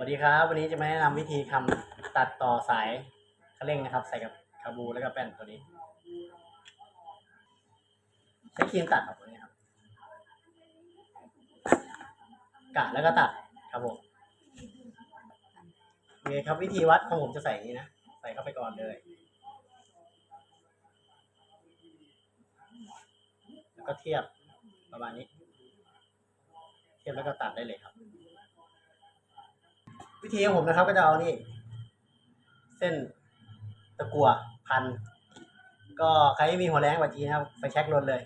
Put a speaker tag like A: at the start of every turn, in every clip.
A: วัสดีครับ วันนี้จะมาแนะนำวิธีทำตัดต่อสายคันเร่งนะครับ ใส่กับคาบูแล้วก็แป้นตัวนี้ ใช้ครีมตัดครับตัวนี้ครับกะแล้วก็ตัดครับผมโอเคครับวิธีวัดของผมจะใส่อย่างนี้นะ ใส่เข้าไปก่อนเลยแล้วก็เทียบประมาณนี้ เทียบแล้วก็ตัดได้เลยครับ วิธีของผมนะครับก็จะเอานี่ เส้นตะกั่วพัน ก็ใครไม่มีหัวแรงกว่าจีนะครับไฟแช็กลนเลย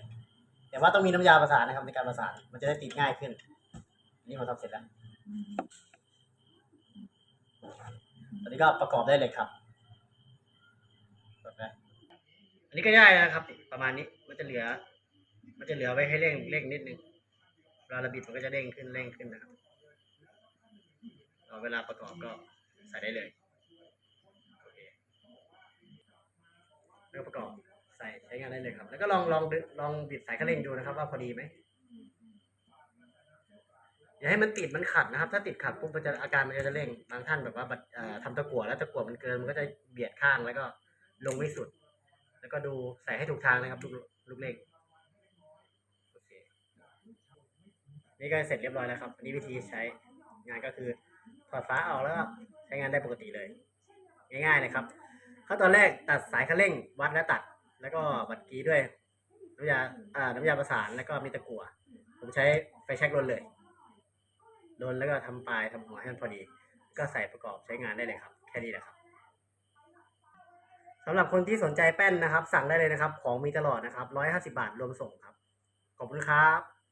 A: แต่ว่าต้องมีน้ำยาประสานนะครับในการประสาน มันจะได้ติดง่ายขึ้น นี่ผมทำเสร็จแล้วตอนนี้ก็ประกอบได้เลยครับแบบนี้อันนี้ก็ง่ายนะครับ ประมาณนี้มันจะเหลือ มันจะเหลือไว้ให้เร่งเร่งนิดนึงเวลาเราบิดมันก็จะเร่งขึ้นเร่งขึ้นนะครับ เอาเวลาประกอบก็ใส่ได้เลยโอเคแล้วก็ประกอบใส่ใช้งานได้เลยครับ แล้วก็ลองลองดึลองบิดสายคันเร่งดูนะครับ ว่าพอดีไหมอย่าให้มันติดมันขัดนะครับ ถ้าติดขัดปุ๊บมันจะอาการมันจะเร่งบางท่านแบบว่าบัดเอ่อทำตะกั่วแล้วตะกั่วมันเกินมันก็จะเบียดข้างแล้วก็ลงไม่สุด แล้วก็ดูใส่ให้ถูกทางนะครับ ลูกลูกเร่งโอเคนี่ก็เสร็จเรียบร้อยแล้วครับ อันนี้วิธีใช้งานก็คือถ อดฝาออกแล้วก็ใช้งานได้ปกติเลย ง่ายๆเลยครับขั้นตอนแรกตัดสายคันเร่งวัดและตัด แล้วก็บัดกีด้วยน้ำยาอ่าน้ำยาประสานแล้วก็มีตะกั่วผมใช้ไฟแช็กลนเลยลนแล้วก็ทำปลายทำหัวให้มันพอดี ก็ใส่ประกอบใช้งานได้เลยครับ แค่นี้แหละครับสำหรับคนที่สนใจแป้นนะครับ สั่งได้เลยนะครับ ของมีตลอดนะครับร้อยห้าสิบาทรวมส่งครับ ขอบคุณครับ